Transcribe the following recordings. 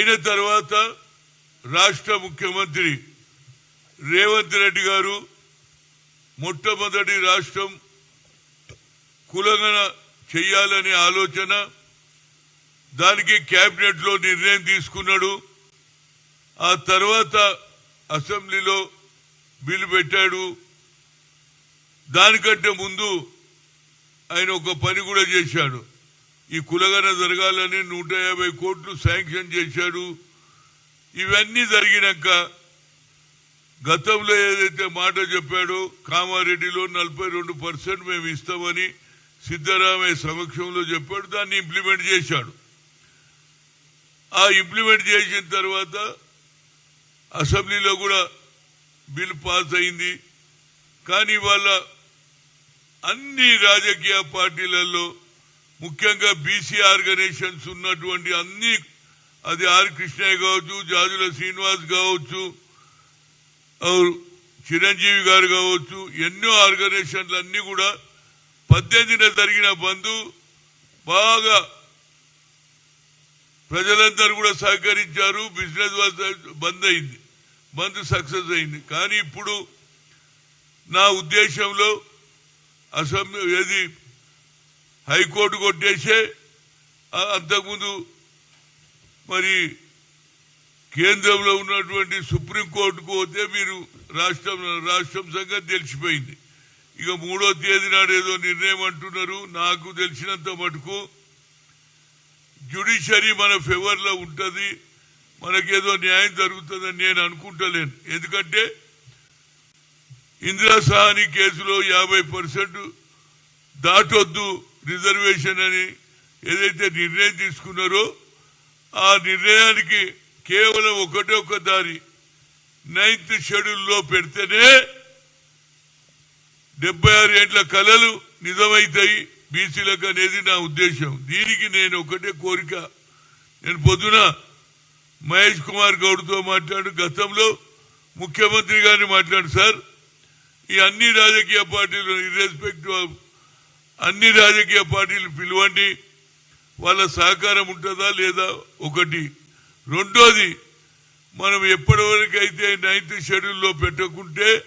అయిన తర్వాత రాష్ట్ర ముఖ్యమంత్రి రేవంత్ రెడ్డి గారు మొట్టమొదటి రాష్ట్రం కులగన చెయ్యాలనే ఆలోచన దానికి కేబినెట్లో నిర్ణయం తీసుకున్నాడు. ఆ తర్వాత అసెంబ్లీలో బిల్లు పెట్టాడు. దానికంటే ముందు ఆయన ఒక పని కూడా చేశాడు. ఈ కులగన జరగాలని నూట యాభై కోట్లు శాంక్షన్ చేశాడు ఇవన్నీ జరిగినాక గతంలో ఏదైతే మాట చెప్పాడో కామారెడ్డిలో నలభై రెండు పర్సెంట్ మేము ఇస్తామని సిద్ధరామయ్య సమక్షంలో చెప్పాడు దాన్ని ఇంప్లిమెంట్ చేశాడు. ఆ ఇంప్లిమెంట్ చేసిన తర్వాత అసెంబ్లీలో కూడా బిల్ పాస్ అయింది. కానీ వాళ్ళ అన్ని రాజకీయ పార్టీలలో ముఖ్యంగా బీసీ ఆర్గనైజేషన్స్ ఉన్నటువంటి అన్ని అది ఆర్ కృష్ణయ్య కావచ్చు జాజుల శ్రీనివాస్ కావచ్చు చిరంజీవి గారు కావచ్చు ఎన్నో ఆర్గనైజేషన్లు అన్ని కూడా పద్దెనిమిదిన జరిగిన బంధు బాగా ప్రజలందరూ కూడా సహకరించారు బిజినెస్ బంద్ అయింది బంద్ సక్సెస్ అయింది. కానీ ఇప్పుడు నా ఉద్దేశంలో అసెంబ్లీ ఏది హైకోర్టు కొట్టేసే అంతకుముందు మరి కేంద్రంలో ఉన్నటువంటి సుప్రీంకోర్టుకు పోతే మీరు రాష్ట్రం రాష్ట్రం సంగతి తెలిసిపోయింది. ఇక మూడో తేదీ నాడు ఏదో నిర్ణయం అంటున్నారు. నాకు తెలిసినంత మటుకు జ్యుడిషరీ మన ఫేవర్లో మనకేదో న్యాయం జరుగుతుందని నేను అనుకుంటలేను. ఎందుకంటే ఇందిరా సహాని కేసులో యాభై పర్సెంట్ దాటొద్దు. రిజర్వేషన్ అని ఏదైతే నిర్ణయం తీసుకున్నారో ఆ నిర్ణయానికి కేవలం ఒకటే ఒక దారి. నైన్త్ షెడ్యూల్లో పెడితేనే డెబ్బై ఆరు ఏంట్ల కళలు నిజమైతాయి బీసీలకు అనేది నా ఉద్దేశం. దీనికి నేను ఒకటే కోరిక. నేను పొద్దున మహేష్ కుమార్ గౌడ్తో మాట్లాడు గతంలో ముఖ్యమంత్రి గారిని మాట్లాడు సార్. ఈ అన్ని రాజకీయ పార్టీలు ఇర్రెస్పెక్టివ్ ఆఫ్ అన్ని రాజకీయ పార్టీలు పిలవండి. వాళ్ళ సహకారం ఉంటుందా లేదా ఒకటి. రెండోది మనం ఎప్పటి వరకు అయితే నైన్త్ షెడ్యూల్లో పెట్టకుంటే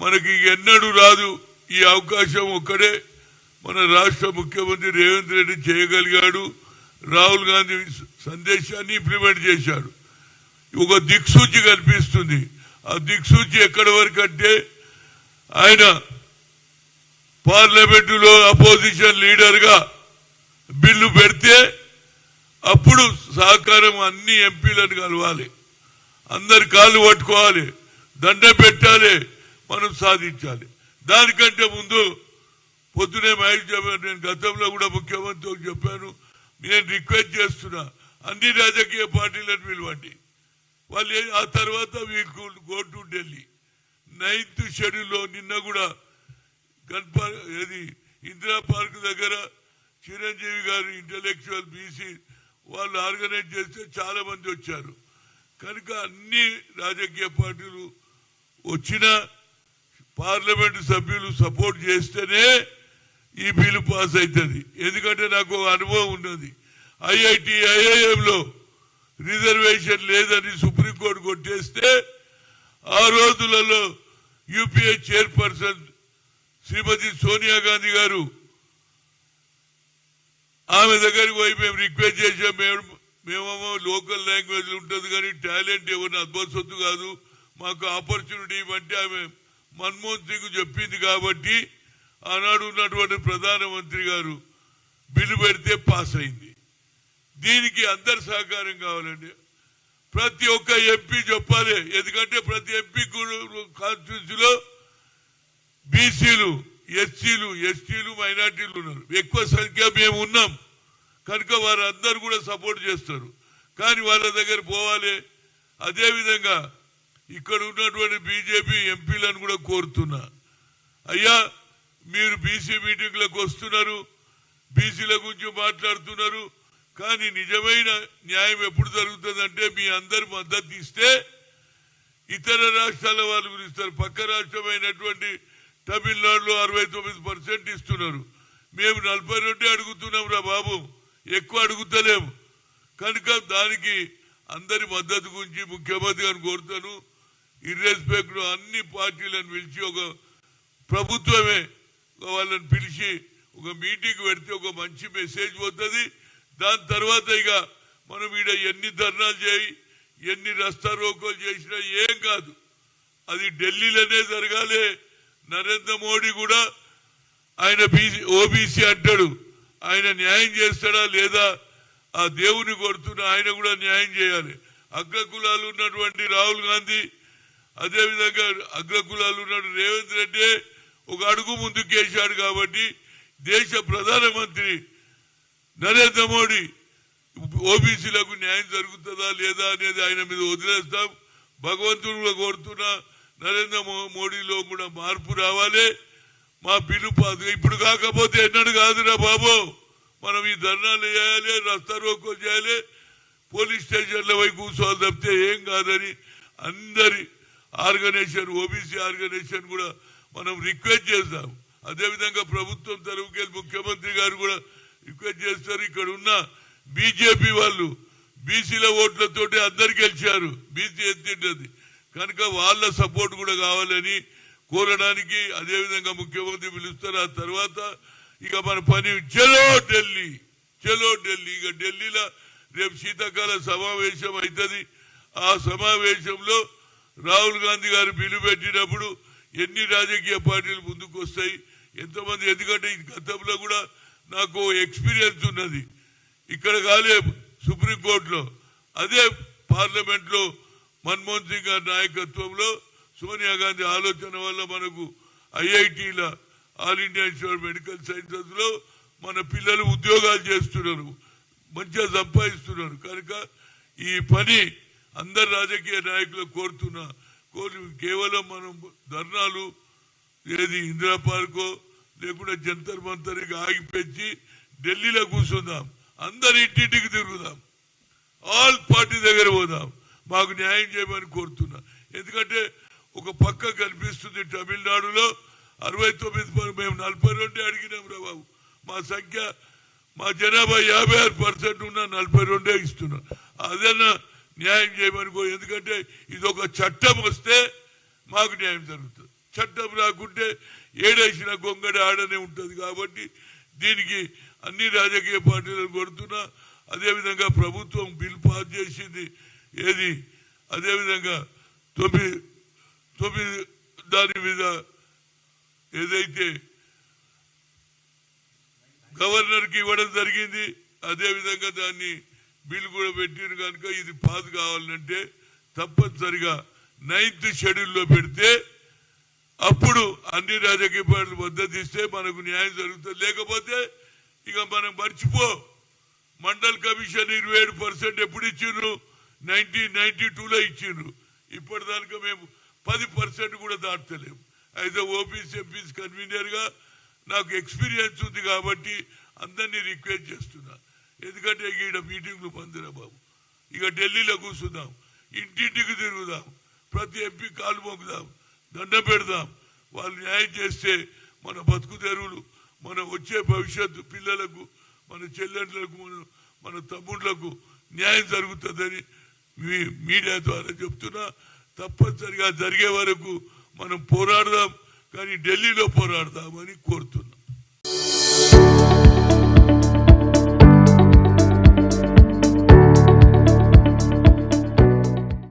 మనకి ఎన్నడూ రాదు. ఈ అవకాశం ఒక్కడే. మన రాష్ట్ర ముఖ్యమంత్రి రేవంత్ రెడ్డి చేయగలిగాడు. రాహుల్ గాంధీ సందేశాన్ని ఇంప్లిమెంట్ చేశాడు. ఒక దిక్సూచి కనిపిస్తుంది ఆ దిక్సూచి ఎక్కడి వరకు అంటే ఆయన పార్లమెంటులో అపోజిషన్ లీడర్గా బిల్లు పెడితే అప్పుడు సహకారం అన్ని ఎంపీలను కలవాలి. అందరి కాళ్ళు పట్టుకోవాలి. దండ పెట్టాలి. మనం సాధించాలి. దానికంటే ముందు పొద్దునే మహేష్ చెప్పాను నేను గతంలో కూడా ముఖ్యమంత్రికి చెప్పాను. నేను రిక్వెస్ట్ చేస్తున్నా. అన్ని రాజకీయ పార్టీలను పిలవండి. వాళ్ళు ఆ తర్వాత వీళ్ళు గో టు ఢిల్లీ. నైన్త్ షెడ్యూల్లో నిన్న కూడా గన్ప ఏది? ఇందిరా పార్క్ దగ్గర చిరంజీవి గారు ఇంటలెక్చువల్ బీసీ వాళ్ళు ఆర్గనైజ్ చేస్తే చాలా మంది వచ్చారు. కనుక అన్ని రాజకీయ పార్టీలు వచ్చిన పార్లమెంటు సభ్యులు సపోర్ట్ చేస్తేనే ఈ బిల్లు పాస్ అవుతుంది ఎందుకంటే నాకు అనుభవం ఉన్నది. ఐఐటి ఐఐఎంలో రిజర్వేషన్ లేదని సుప్రీంకోర్టు కొట్టేస్తే ఆ రోజులలో యూపీఏ చైర్పర్సన్ శ్రీమతి సోనియా గాంధీ గారు ఆమె దగ్గరికి పోయి మేము రిక్వెస్ట్ చేసాం మేము మేమేమో లోకల్ లాంగ్వేజ్ ఉంటుంది కానీ టాలెంట్ ఎవరిని అద్భుతొద్దు కాదు మాకు ఆపర్చునిటీ ఇవ్వంటే ఆమె. మన్మోహన్ సింగ్ చెప్పింది కాబట్టి ఆనాడు ఉన్నటువంటి ప్రధానమంత్రి గారు బిల్లు పెడితే పాస్ అయింది. దీనికి అందరి సహకారం కావాలండి. ప్రతి ఒక్క ఎంపీ చెప్పాలి ఎందుకంటే ప్రతి ఎంపీ కాన్స్టిట్యూన్సీలో బీసీలు ఎస్సీలు ఎస్టీలు మైనార్టీలు ఉన్నారు. ఎక్కువ సంఖ్య మేము ఉన్నాం. కనుక వారందరూ కూడా సపోర్ట్ చేస్తారు. కానీ వాళ్ళ దగ్గర పోవాలి. అదేవిధంగా ఇక్కడ ఉన్నటువంటి బీజేపీ ఎంపీలను కూడా కోరుతున్నా. అయ్యా మీరు బీసీ మీటింగ్లకు వస్తున్నారు. బీసీల గురించి మాట్లాడుతున్నారు. కానీ నిజమైన న్యాయం ఎప్పుడు జరుగుతుందంటే మీ అందరి మద్దతు ఇస్తే ఇతర రాష్ట్రాల వాళ్ళు గురిస్తారు పక్క రాష్ట్రమైనటువంటి తమిళనాడులో అరవై తొమ్మిది పర్సెంట్ ఇస్తున్నారు. మేము నలభై రెండు అడుగుతున్నాం రా బాబు. ఎక్కువ అడుగుతలేము కనుక దానికి అందరి మద్దతు గురించి ముఖ్యమంత్రి గారిని కోరుతాను. ఇర్రెస్పెక్ట్ అన్ని పార్టీలను పిలిచి ఒక ప్రభుత్వమే వాళ్ళని పిలిచి ఒక మీటింగ్ పెడితే ఒక మంచి మెసేజ్ పోతుంది. దాని తర్వాత ఇక మనం ఈడ ఎన్ని ధర్నాలు చేయి ఎన్ని రస్తా రోకోలు చేసినా ఏం కాదు. అది ఢిల్లీలోనే జరగాలి. నరేంద్ర మోడీ కూడా ఆయన బీసీ ఓబీసీ అంటాడు. ఆయన న్యాయం చేస్తాడా లేదా? ఆ దేవుని కొడుతున్న ఆయన కూడా న్యాయం చేయాలి. అగ్ర కులాలు ఉన్నటువంటి రాహుల్ గాంధీ అదే విధంగా అగ్ర కులాలు ఉన్నాడు రేవంత్ రెడ్డి ఒక అడుగు ముందుకేశాడు కాబట్టి దేశ ప్రధానమంత్రి నరేంద్ర మోడీ ఓబీసీలకు న్యాయం జరుగుతుందా లేదా అనేది ఆయన మీద వదిలేస్తాం. భగవంతుడు కూడా కోరుతున్నా నరేంద్ర మోడీలో కూడా మార్పు రావాలి. మా పిలుపు అది ఇప్పుడు కాకపోతే ఎన్నడు కాదురా బాబు. మనం ఈ ధర్నాలు చేయాలి రస్తా రోకో చేయాలి. పోలీస్ స్టేషన్ల పోయి కూర్చోవాలి తప్పితే ఏం కాదని అందరి ఆర్గనైజేషన్ ఓబీసీ ఆర్గనైజేషన్ కూడా మనం రిక్వెస్ట్ చేస్తాం. అదేవిధంగా ప్రభుత్వం తరఫుకెళ్ళి ముఖ్యమంత్రి గారు కూడా రిక్వెస్ట్ చేస్తారు. ఇక్కడ ఉన్న బీజేపీ వాళ్ళు బీసీల ఓట్లతోటి అందరు గెలిచారు. బీసీ ఎత్తింటది కనుక వాళ్ళ సపోర్ట్ కూడా కావాలని కోరడానికి అదేవిధంగా ముఖ్యమంత్రి పిలుస్తారు. ఆ తర్వాత ఇక మన పని చలో ఢిల్లీ చలో ఢిల్లీ. ఇక ఢిల్లీలో రేపు శీతాకాల సమావేశం అవుతుంది ఆ సమావేశంలో రాహుల్ గాంధీ గారు బిల్లు పెట్టినప్పుడు ఎన్ని రాజకీయ పార్టీలు ముందుకు వస్తాయి ఎంతమంది ఎందుకంటే గతంలో కూడా నాకు ఎక్స్పీరియన్స్ ఉన్నది. ఇక్కడ కాలే సుప్రీంకోర్టులో అదే పార్లమెంట్లో మన్మోహన్ సింగ్ గారి నాయకత్వంలో సోనియా గాంధీ ఆలోచన వల్ల మనకు ఐఐటీల ఆల్ ఇండియా ఇన్స్టిట్యూట్ మెడికల్ సైన్సెస్లో మన పిల్లలు ఉద్యోగాలు చేస్తున్నారు మంచిగా సంపాదిస్తున్నారు. కనుక ఈ పని అందరు రాజకీయ నాయకులు కోరుతున్నా కోరి కేవలం మనం ధర్నాలు ఏది ఇందిరా పార్కో లేకుండా జంతర్ మంతరికి ఇక ఆగిపెచ్చి ఢిల్లీలో కూర్చుందాం అందరి ఇంటింటికి తిరుగుదాం ఆల్ పార్టీ దగ్గర పోదాం. మాకు న్యాయం చేయమని కోరుతున్నా. ఎందుకంటే ఒక పక్క కనిపిస్తుంది తమిళనాడులో అరవై తొమ్మిది మేము నలభై రెండే అడిగినాం రా బాబు. మా సంఖ్య మా జనాభా యాభై ఆరు పర్సెంట్ ఉన్న నలభై రెండే ఇస్తున్నాం. అదన్నా న్యాయం చేయమని కో ఎందుకంటే ఇది ఒక చట్టం వస్తే మాకు న్యాయం జరుగుతుంది. చట్టం రాకుంటే ఏడేసిన గొంగడి ఆడనే ఉంటుంది కాబట్టి దీనికి అన్ని రాజకీయ పార్టీలను కొడుతున్నా అదేవిధంగా ప్రభుత్వం బిల్ పాస్ చేసింది. ఏది? అదేవిధంగా తొమ్మిది తొమ్మిది దాని మీద ఏదైతే గవర్నర్కి ఇవ్వడం జరిగింది అదే విధంగా దాన్ని బిల్ కూడా పెట్టిరు కనుక ఇది పాస్ కావాలంటే తప్పనిసరిగా నైన్త్ షెడ్యూల్లో పెడితే అప్పుడు అన్ని రాజకీయ పార్టీలు మద్దతిస్తే మనకు న్యాయం జరుగుతుంది. లేకపోతే ఇక మనం మర్చిపో మండల్ కమిషన్ ఇరవై ఏడు పర్సెంట్ ఎప్పుడు ఇచ్చిండ్రు? నైన్టీన్ నైన్టీ టూలో ఇచ్చిండ్రు. ఇప్పటిదాకా మేము పది పర్సెంట్ కూడా దాటలేము. అయితే ఓపీసీ ఎంపీస్ కన్వీనర్గా నాకు ఎక్స్పీరియన్స్ ఉంది కాబట్టి అందరినీ రిక్వెస్ట్ చేస్తున్నా. ఎందుకంటే ఈడ మీటింగ్లు పొందిరా బాబు. ఇక ఢిల్లీలో కూర్చుందాం. ఇంటింటికి తిరుగుదాం. ప్రతి ఎంపీ కాలు మొక్కుదాం దండ పెడదాం. వాళ్ళు న్యాయం చేస్తే మన బతుకు తెరువులు మన వచ్చే భవిష్యత్తు పిల్లలకు మన చెల్లెళ్ళకు మన మన తమ్ముళ్ళకు న్యాయం జరుగుతుందని మీ మీడియా ద్వారా చెప్తున్నా తప్పనిసరిగా జరిగే వరకు మనం పోరాడదాం కానీ ఢిల్లీలో పోరాడదామని కోరుతున్నాం.